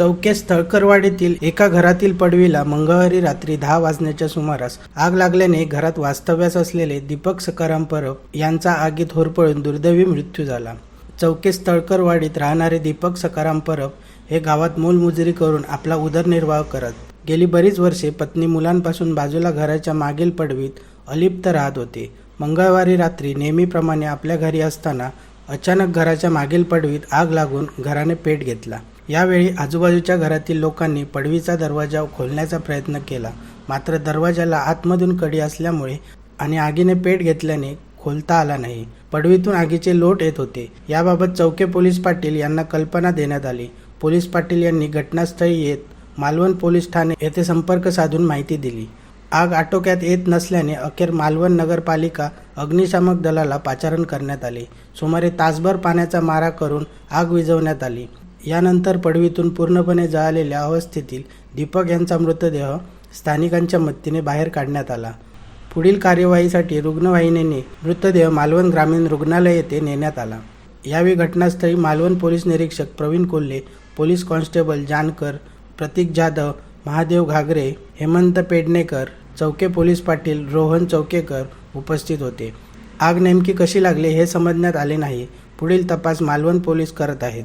चौके स्थळकरवाडीतील एका घरातील पडवीला मंगळवारी रात्री दहा वाजण्याच्या सुमारास आग लागल्याने घरात वास्तव्यास असलेले दीपक सकाराम परब यांचा आगीत होरपळून दुर्दैवी मृत्यू झाला. चौके स्थळकरवाडीत राहणारे दीपक सकाराम परब हे गावात मोलमजुरी करून आपला उदरनिर्वाह करत गेली बरीच वर्षे पत्नी मुलांपासून बाजूला घराच्या मागील पडवीत अलिप्त राहत होते. मंगळवारी रात्री नेहमीप्रमाणे आपल्या घरी असताना अचानक घराच्या मागील पडवीत आग लागून घराने पेट घेतला. यावेळी आजूबाजूच्या घरातील लोकांनी पडवीचा दरवाजा खोलण्याचा प्रयत्न केला. मात्र दरवाजाला आतमधून कडी असल्यामुळे आणि आगीने पेट घेतल्याने खोलता आला नाही. पडवीतून आगीचे लोट येत होते. याबाबत चौके पोलीस पाटील यांना कल्पना देण्यात आली. पोलीस पाटील यांनी घटनास्थळी येत मालवण पोलीस ठाणे येथे संपर्क साधून माहिती दिली. आग आटोक्यात येत नसल्याने अखेर मालवण नगरपालिका अग्निशामक दलाला पाचारण करण्यात आले. सुमारे तासभर पाण्याचा मारा करून आग विझवण्यात आली. यानंतर पडवीतून पूर्णपणे जळालेल्या अवस्थेतील दीपक यांचा मृतदेह स्थानिकांच्या मदतीने बाहेर काढण्यात आला. पुढील कार्यवाहीसाठी रुग्णवाहिनीने मृतदेह मालवण ग्रामीण रुग्णालय येथे नेण्यात आला. यावेळी घटनास्थळी मालवण पोलीस निरीक्षक Pravin Kolhe police constable Jankar Pratik Jadhav Mahadev Ghagare Hemant Pednekar Chauke police Patil Rohan Chaukekar उपस्थित होते. आग नेमकी कशी लागली हे समजण्यात आले नाही. पुढील तपास मालवण पोलीस करत आहेत.